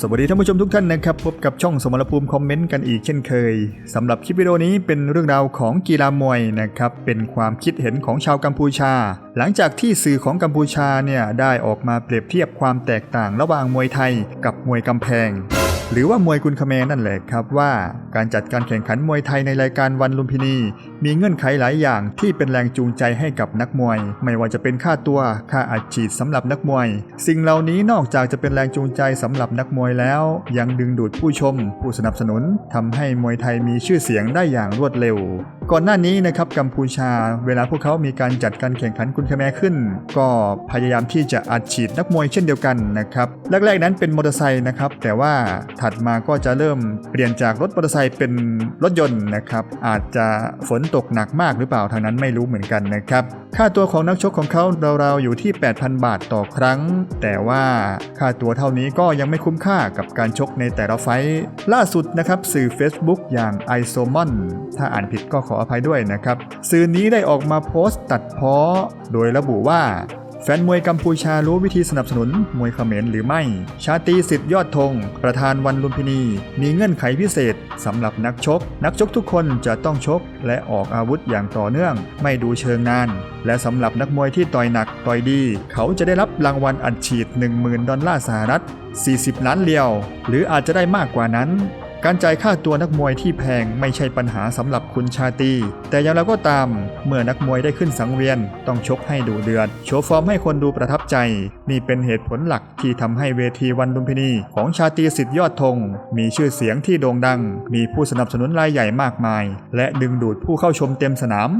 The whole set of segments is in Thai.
สวัสดีท่านผู้ชมทุกท่านนะครับ พบกับช่องสมรภูมิคอมเมนต์กันอีกเช่นเคยสำหรับคลิปวิดีโอนี้เป็นเรื่องราวของกีฬามวยนะครับ เป็นความคิดเห็นของชาวกัมพูชา หลังจากที่สื่อของกัมพูชาเนี่ยได้ออกมาเปรียบเทียบความแตกต่างระหว่างมวยไทยกับมวยกำแพง หรือว่ามวยกุนคาแมนั่นแหละครับว่า การจัดการแข่งขันมวยไทยในรายการวันลุมพินีมีเงื่อนไขหลายอย่างที่เป็นแรงจูงใจให้กับนักมวย ไม่ว่าจะเป็นค่าตัวค่าอัดฉีดสำหรับนักมวย สิ่งเหล่านี้นอกจากจะเป็นแรงจูงใจสำหรับนักมวยแล้ว ยังดึงดูดผู้ชม ผู้สนับสนุนทำให้มวยไทยมีชื่อเสียงได้อย่างรวดเร็ว ก่อนหน้านี้นะครับกัมพูชา เวลาพวกเขามีการจัดการแข่งขันกุนคแมขึ้น ก็พยายามที่จะอัดฉีดนักมวยเช่นเดียวกันนะครับแรกๆนั้นเป็นมอเตอร์ไซค์นะครับแต่ว่าถัดมาก็จะเริ่มเปลี่ยนจากรถมอเตอร์ไซค์เป็นรถยนต์นะครับอาจจะฝนตกหนักมากหรือเปล่าทางนั้นไม่รู้เหมือนกันนะครับ ค่าตัวของนักชกของเขาราวๆอยู่ที่ 8,000 บาทต่อครั้ง แต่ว่าค่าตัวเท่านี้ก็ยังไม่คุ้มค่ากับการชกในแต่ละไฟท์ล่าสุดนะครับสื่อ Facebook อย่าง i s o m o n ถ้าอ่านผิดก็ขออภัยด้วยนะครับ สื่อนี้ได้ออกมาโพสต์ตัดเพ้อ โดยระบุว่า ฟนมวยกัมพูชารู้วิธีสนับสนุนมวยเขมรหรือไม่ ชาตีสิทธิ์ยอดธง ประธานวันลุมพินี มีเงื่อนไขพิเศษสำหรับนักชก นักชกทุกคนจะต้องชกและออกอาวุธอย่างต่อเนื่อง ไม่ดูเชิงนาน และสำหรับนักมวยที่ต่อยหนักต่อยดี เขาจะได้รับรางวัลอัดฉีด 10,000 ดอลลาร์สหรัฐ 40 ล้านเลียว หรืออาจจะได้มากกว่านั้น การจ่ายค่าตัวนักมวยที่แพงไม่ใช่ปัญหาสำหรับคุณชาตีแต่อย่างไรก็ตาม เมื่อนักมวยได้ขึ้นสังเวียน ต้องชกให้ดูเดือด โชว์ฟอร์มให้คนดูประทับใจ นี่เป็นเหตุผลหลักที่ทำให้เวทีวันลุมพินี ของชาตรีสิทธิยอดธงมีชื่อเสียงที่โด่งดัง มีผู้สนับสนุนรายใหญ่มากมาย และดึงดูดผู้เข้าชมเต็มสนาม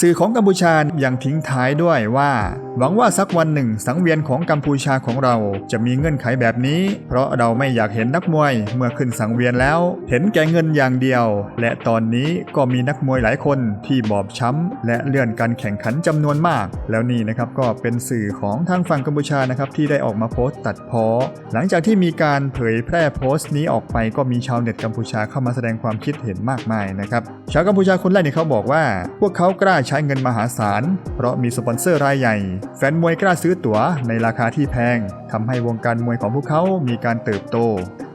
สื่อของกัมพูชายังทิ้งท้ายด้วยว่า หวังว่าสักวันหนึ่งสังเวียนของกัมพูชาของเราจะมีเงื่อนไขแบบนี้ เพราะเราไม่อยากเห็นนักมวยเมื่อขึ้นสังเวียนแล้ว เห็นแก่เงินอย่างเดียว และตอนนี้ก็มีนักมวยหลายคนที่บอบช้ำและเลื่อนการแข่งขันจำนวนมาก แล้วนี่นะครับก็เป็นสื่อของทางฝั่งกัมพูชานะครับที่ได้ออกมาโพสต์ตัดเพ้อ หลังจากที่มีการเผยแพร่โพสต์นี้ออกไปก็มีชาวเน็ตกัมพูชาเข้ามาแสดงความคิดเห็นมากมายนะครับชาวกัมพูชาคนแรกเนี่ยเขาบอกว่า พวกเขากล้าใช้เงินมหาศาล เพราะมีสปอนเซอร์รายใหญ่ แฟนมวยกล้าซื้อตั๋วในราคาที่แพงทำให้วงการมวยของพวกเขามีการเติบโต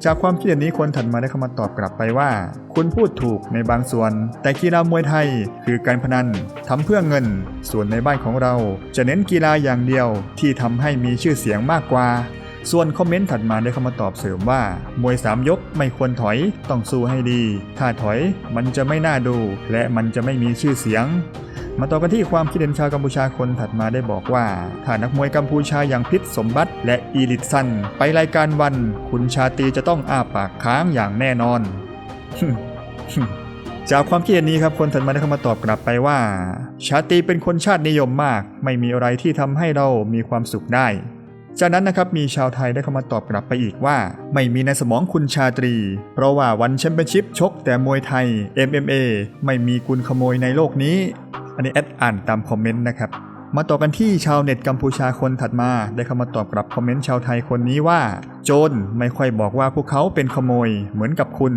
จากความคิดเห็นนี้คนถัดมาได้เข้ามาตอบกลับไปว่า คุณพูดถูกในบางส่วน แต่กีฬามวยไทยคือการพนันทำเพื่อเงิน ส่วนในบ้านของเรา จะเน้นกีฬาอย่างเดียวที่ทำให้มีชื่อเสียงมากกว่าส่วนคอมเมนต์ถัดมาได้เข้ามาตอบเสริมว่า มวยสามยกไม่ควรถอยต้องสู้ให้ดี ถ้าถอยมันจะไม่น่าดู และมันจะไม่มีชื่อเสียง มาต่อกันที่ความคิดเห็นชาวกัมพูชาคนถัดมาได้บอกว่า ถ้านักมวยกัมพูชาอย่างพิษสมบัติและอีลิตซันไปรายการวัน คุณชาตีจะต้องอ้าปากค้างอย่างแน่นอน จากความคิดเห็นนี้ครับคนถัดมาได้เข้ามาตอบกลับไปว่า ชาตีเป็นคนชาตินิยมมาก ไม่มีอะไรที่ทำให้เรามีความสุขได้จากนั้นนะครับมีชาวไทยได้เข้ามาตอบกลับไปอีกว่า ไม่มีในสมองคุณชาตรี เพราะว่าวันแชมเปี้ยนชิพชกแต่มวยไทย MMA ไม่มีกุลขโมยในโลกนี้ อันนี้แอดอ่านตามคอมเมนต์นะครับ มาต่อกันที่ชาวเน็ตกัมพูชาคนถัดมา ได้เข้ามาตอบกลับคอมเมนต์ชาวไทยคนนี้ว่า โจรไม่ค่อยบอกว่าพวกเขาเป็นขโมยเหมือนกับคุณ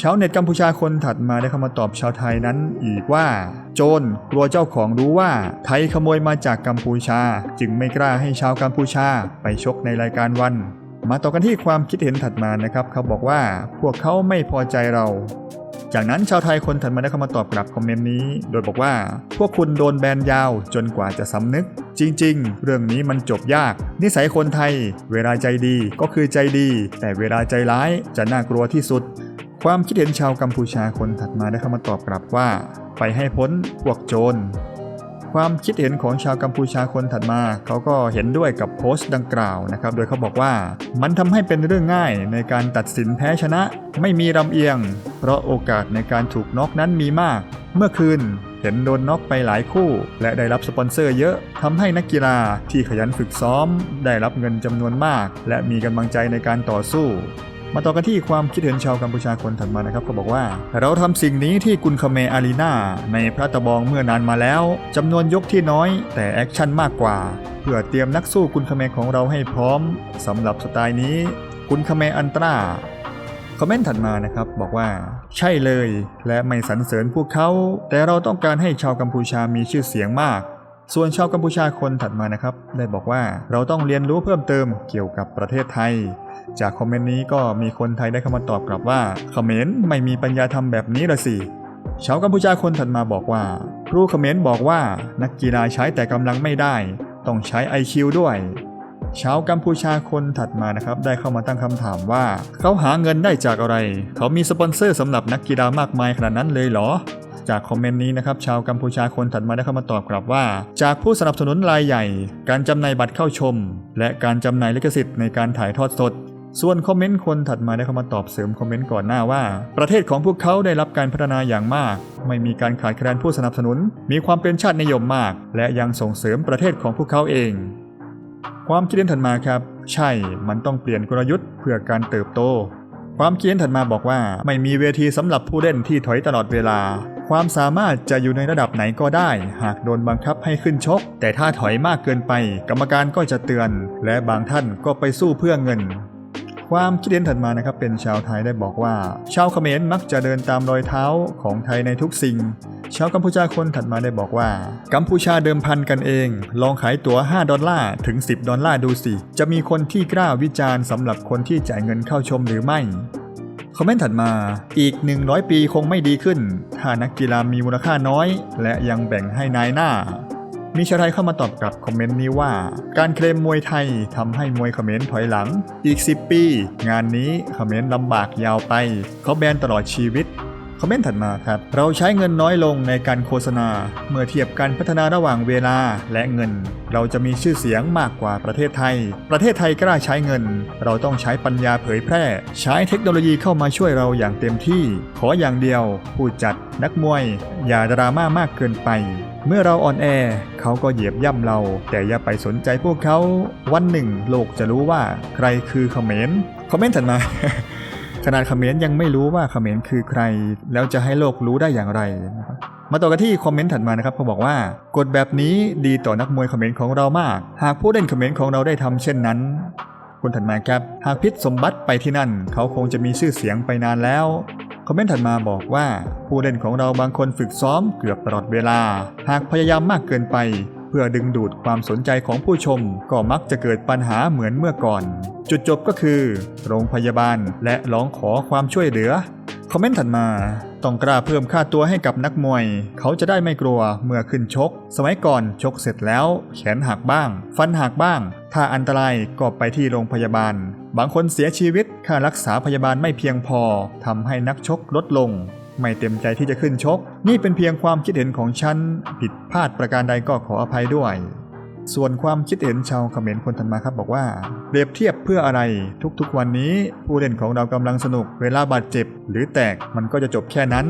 ชาวเน็ตกัมพูชาคนถัดมาได้เข้ามาตอบชาวไทยนั้นอีกว่า โจรกลัวเจ้าของรู้ว่าไทยขโมยมาจากกัมพูชา จึงไม่กล้าให้ชาวกัมพูชาไปชกในรายการวัน มาต่อกันที่ความคิดเห็นถัดมานะครับ เขาบอกว่าพวกเขาไม่พอใจเรา จากนั้นชาวไทยคนถัดมาได้เข้ามาตอบกลับคอมเมนต์นี้ โดยบอกว่า พวกคุณโดนแบนยาวจนกว่าจะสำนึก จริง ๆ เรื่องนี้มันจบยาก นิสัยคนไทย เวลาใจดีก็คือใจดี แต่เวลาใจร้ายจะน่ากลัวที่สุด ความคิดเห็นชาวกัมพูชาคนถัดมาได้เข้ามาตอบกลับว่า ไปให้พ้นพวกโจร ความคิดเห็นของชาวกัมพูชาคนถัดมา เขาก็เห็นด้วยกับโพสต์ดังกล่าวนะครับ โดยเขาบอกว่ามันทำให้เป็นเรื่องง่ายในการตัดสินแพ้ชนะ ไม่มีลำเอียง เพราะโอกาสในการถูกน็อกนั้นมีมาก เมื่อคืนเห็นโดนน็อกไปหลายคู่ และได้รับสปอนเซอร์เยอะทำให้นักกีฬาที่ขยันฝึกซ้อม ได้รับเงินจำนวนมาก และมีกำลังใจในการต่อสู้ มาต่อกันที่ความคิดเห็นชาวกัมพูชาคนถัดมานะครับเขาบอกว่า เราทำสิ่งนี้ที่กุนคาเมอารีนาในพระตะบองเมื่อนานมาแล้วจำนวนยกที่น้อย แต่แอคชั่นมากกว่า เพื่อเตรียมนักสู้กุนคาเมของเราให้พร้อมสำหรับสไตล์นี้กุนคาเมอันตราคอมเมนต์ถัดมานะครับบอกว่า ใช่เลย และไม่สรรเสริญพวกเขา แต่เราต้องการให้ชาวกัมพูชามีชื่อเสียงมาก ส่วนชาวกัมพูชาคนถัดมานะครับ ได้บอกว่าเราต้องเรียนรู้เพิ่มเติมเกี่ยวกับประเทศไทย จากคอมเมนต์นี้ก็มีคนไทยได้เข้ามาตอบกลับว่าเขมรไม่มีปัญญาทำแบบนี้ละสิชาวกัมพูชาคนถัดมาบอกว่าครูเขมรบอกว่านักกีฬาใช้แต่กำลังไม่ได้ ต้องใช้ IQ ด้วยชาวกัมพูชาคนถัดมานะครับ ได้เข้ามาตั้งคำถามว่า เขาหาเงินได้จากอะไร เขามีสปอนเซอร์สำหรับนักกีฬามากมายขนาดนั้นเลยเหรอ จากคอมเมนต์นี้นะครับชาวกัมพูชาคนถัดมาได้เข้ามาตอบกลับว่า จากผู้สนับสนุนรายใหญ่ การจำหน่ายบัตรเข้าชม และการจำหน่ายลิขสิทธิ์ในการถ่ายทอดสดส่วนคอมเมนต์คนถัดมาได้เข้ามาตอบเสริมคอมเมนต์ก่อนหน้าว่า ประเทศของพวกเขาได้รับการพัฒนาอย่างมาก ไม่มีการขาดแคลนผู้สนับสนุน มีความเป็นชาตินิยมมาก และยังส่งเสริมประเทศของพวกเขาเอง ความคิดเห็นถัดมาครับ ใช่มันต้องเปลี่ยนกลยุทธ์เพื่อการเติบโต ความคิดเห็นถัดมาบอกว่า ไม่มีเวทีสำหรับผู้เล่นที่ถอยตลอดเวลา ความสามารถจะอยู่ในระดับไหนก็ได้ หากโดนบังคับให้ขึ้นชก แต่ถ้าถอยมากเกินไป กรรมการก็จะเตือน และบางท่านก็ไปสู้เพื่อเงินความคิดเห็นถัดมานะครับเป็นชาวไทยได้บอกว่า ชาวเขมรมักจะเดินตามรอยเท้าของไทยในทุกสิ่ง ชาวกัมพูชาคนถัดมาได้บอกว่า กัมพูชาเดิมพันกันเอง ลองขายตั๋ว 5 ดอลลาร์ถึง 10 ดอลลาร์ดูสิ จะมีคนที่กล้าวิจารณ์สำหรับคนที่จ่ายเงินเข้าชมหรือไม่ คอมเมนต์ถัดมา อีก 100 ปีคงไม่ดีขึ้น ถ้านักกีฬามีมูลค่าน้อย และยังแบ่งให้นายหน้า มีชาวไทยเข้ามาตอบกลับคอมเมนต์นี้ว่า การเคลมมวยไทยทำให้มวยเขมรถอยหลัง อีก 10 ปี งานนี้เขมรลำบากยาวไป เขาแบนตลอดชีวิต คอมเมนต์ถัดมาครับ เราใช้เงินน้อยลงในการโฆษณา เมื่อเทียบการพัฒนาระหว่างเวลาและเงิน เราจะมีชื่อเสียงมากกว่าประเทศไทย ประเทศไทยกล้าใช้เงิน เราต้องใช้ปัญญาเผยแพร่ ใช้เทคโนโลยีเข้ามาช่วยเราอย่างเต็มที่ ขออย่างเดียว ผู้จัด นักมวย อย่าดราม่ามากเกินไปเมื่อเราอ่อนแอเขาก็เหยียบย่ำเรา แต่อย่าไปสนใจพวกเขา วันหนึ่ง โลกจะรู้ว่าใครคือคอมเขมรคอมเมนต์ถัดมา ขนาดเขมรยังไม่รู้ว่าเขมรคือใคร แล้วจะให้โลกรู้ได้อย่างไรนะครับมาต่อกันที่คอมเมนต์ถัดมานะครับเขาบอกว่ากฎแบบนี้ดีต่อนักมวยเขมรของเรามาก หากผู้เล่นเขมรของเราได้ทำเช่นนั้นคนถัดมาครับ หากพิษสมบัติไปที่นั่น เขาคงจะมีชื่อเสียงไปนานแล้วคอมเมนต์ถัดมาบอกว่า ผู้เล่นของเราบางคนฝึกซ้อมเกือบตลอดเวลา หากพยายามมากเกินไป พื่อดึงดูดความสนใจของผู้ชม ก็มักจะเกิดปัญหาเหมือนเมื่อก่อน จุดจบก็คือ โรงพยาบาลและร้องขอความช่วยเหลือ คอมเมนต์ถัดมาต้องกล้าเพิ่มค่าตัวให้กับนักมวย เขาจะได้ไม่กลัวเมื่อขึ้นชก สมัยก่อนชกเสร็จแล้ว แขนหักบ้าง ฟันหักบ้าง ถ้าอันตรายก็ไปที่โรงพยาบาล บางคนเสียชีวิตค่ารักษาพยาบาลไม่เพียงพอทำให้นักชกลดลง ไม่เต็มใจที่จะขึ้นชก นี่เป็นเพียงความคิดเห็นของฉัน ผิดพลาดประการใดก็ขออภัยด้วย ส่วนความคิดเห็นชาวเขมรคนถัดมาครับบอกว่าเปรียบเทียบเพื่ออะไร ทุกๆวันนี้ผู้เล่นของเรากำลังสนุก เวลาบาดเจ็บ หรือแตกมันก็จะจบแค่นั้น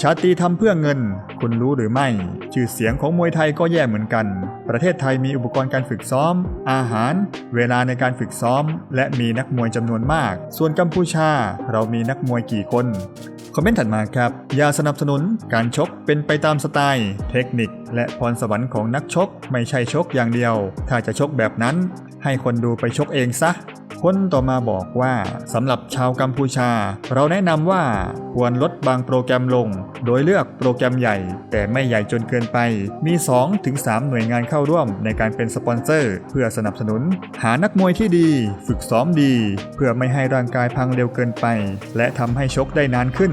ชาตรีทำเพื่อเงิน คุณรู้หรือไม่ ชื่อเสียงของมวยไทยก็แย่เหมือนกัน ประเทศไทยมีอุปกรณ์การฝึกซ้อม อาหาร เวลาในการฝึกซ้อม และมีนักมวยจำนวนมาก ส่วนกัมพูชา เรามีนักมวยกี่คน คอมเมนต์ถัดมาครับอย่าสนับสนุน การชกเป็นไปตามสไตล์ เทคนิค และพรสวรรค์ของนักชก ไม่ใช่ชกอย่างเดียว ถ้าจะชกแบบนั้น ให้คนดูไปชกเองซะ คนต่อมาบอกว่าสำหรับชาวกัมพูชา เราแนะนำว่าควรลดบางโปรแกรมลง โดยเลือกโปรแกรมใหญ่ แต่ไม่ใหญ่จนเกินไป มี 2-3 หน่วยงานเข้าร่วมในการเป็นสปอนเซอร์ เพื่อสนับสนุน หานักมวยที่ดี ฝึกซ้อมดี เพื่อไม่ให้ร่างกายพังเร็วเกินไป และทำให้ชกได้นานขึ้น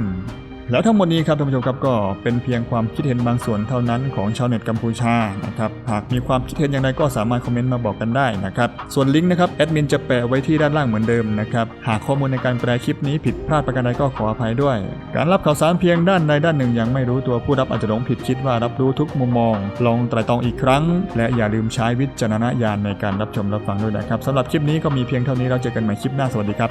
แล้วทั้งหมดนี้ครับท่านผู้ชมครับก็เป็นเพียงความคิดเห็นบางส่วนเท่านั้นของชาวเน็ตกัมพูชานะครับหากมีความคิดเห็นอย่างไรก็สามารถคอมเมนต์มาบอกกันได้นะครับส่วนลิงก์นะครับแอดมินจะแปะไว้ที่ด้านล่างเหมือนเดิมนะครับหากข้อมูลในการแปลคลิปนี้ผิดพลาดประการใดก็ขออภัยด้วย การรับข่าวสารเพียงด้านใดด้านหนึ่งยังไม่รู้ตัวผู้รับอาจจะหลงผิดคิดว่ารับรู้ทุกมุมมอง ลองไตรตรองอีกครั้ง และอย่าลืมใช้วิจารณญาณในการรับชมรับฟังด้วยนะครับสำหรับคลิปนี้ก็มีเพียงเท่านี้เราเจอกันใหม่คลิปหน้าสวัสดีครับ